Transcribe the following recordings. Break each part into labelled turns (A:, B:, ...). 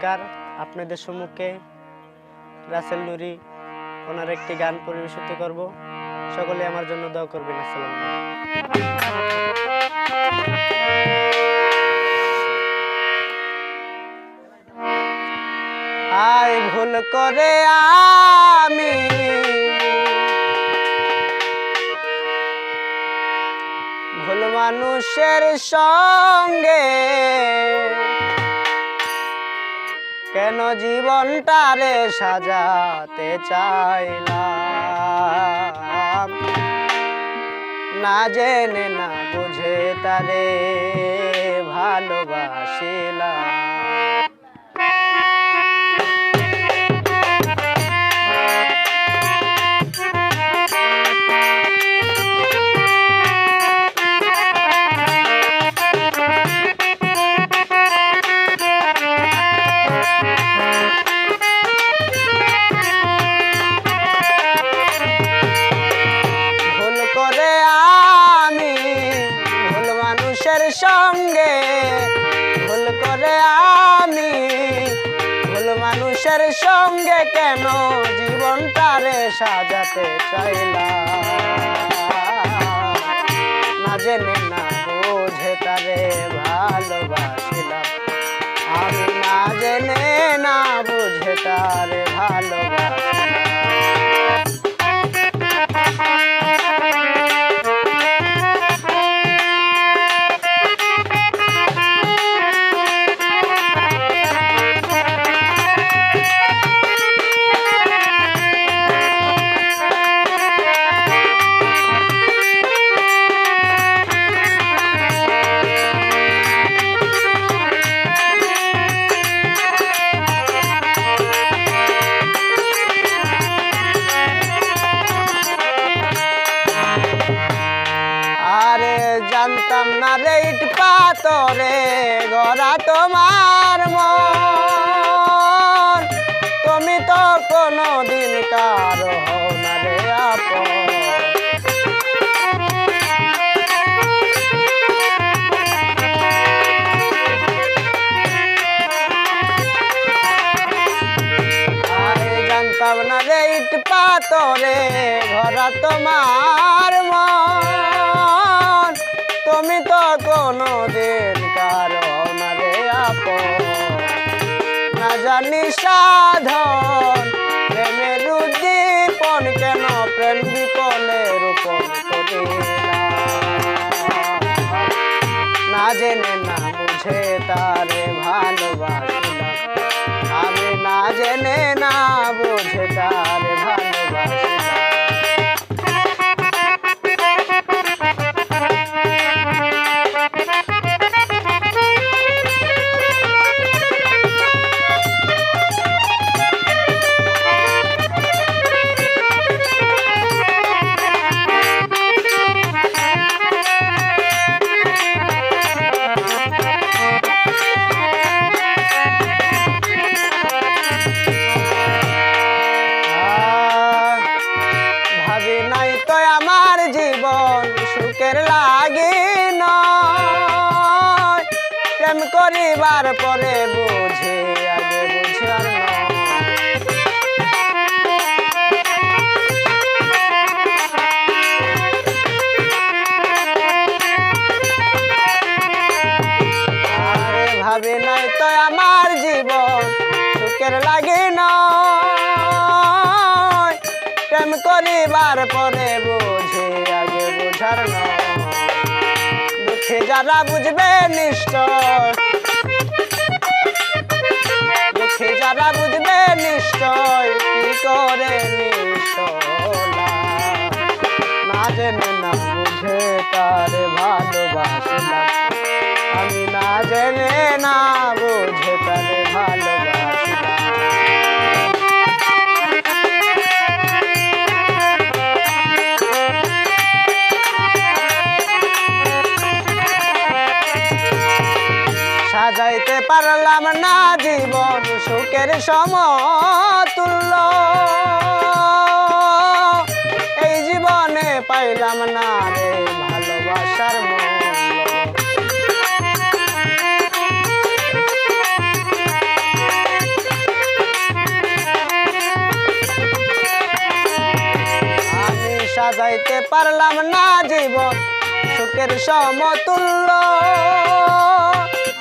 A: সরকার আপনাদের সম্মুখে রাসেল নুরি ওনার একটি গান পরিবেশিত করব। সকলে আমার জন্য দোয়া করবেন। আসসালামু আয় ভুল করে আমি ভুল মানুষের সঙ্গে কেন জীবনটা রে সাজাতে চাইলাম? না জেনে না বুঝে তারে ভালোবাসিলাম। মানুষের সঙ্গে কেন জীবনটারে সাজাতে চাইলাম না জেনে না বোঝে তারে ভালোবাসিলাম। আমি না জেনে না বুঝে তারে ভালোবাসিলাম রে ইট পাতরে গড়া তোমার মন। তুমি তো কোনো দিন কারও না রে ইট পাতরে ঘরা তোমার কোনো দিন কারও মারে রে আপন। না জানি সাধন, প্রেমের উদ্দীপন কেন প্রেম বিপলে রূপন না জেনে, না বুঝে সুখের লাগি নয়। করিবার পরে বুঝে আগে নাই তো আমার জীবন সুখের লাগে করিবার পরে বুঝে নয় দুঃখে যারা বুঝবে নিশ্চয়। দুঃখে যারা বুঝবে নিশ্চয়, কি করে না জেনে না বুঝে তারে ভালোবাসলাম আমি না জেনে না বুঝে যাইতে পারলাম না জীবন সুখের সমতুল্য। এই জীবনে পাইলাম না ভালোবাসার যাইতে পারলাম না জীবন সুখের সমতুল্য।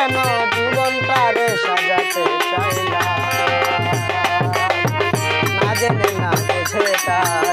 A: কেন জীবনটারে সাজাতে চাইলাম না। জেনে না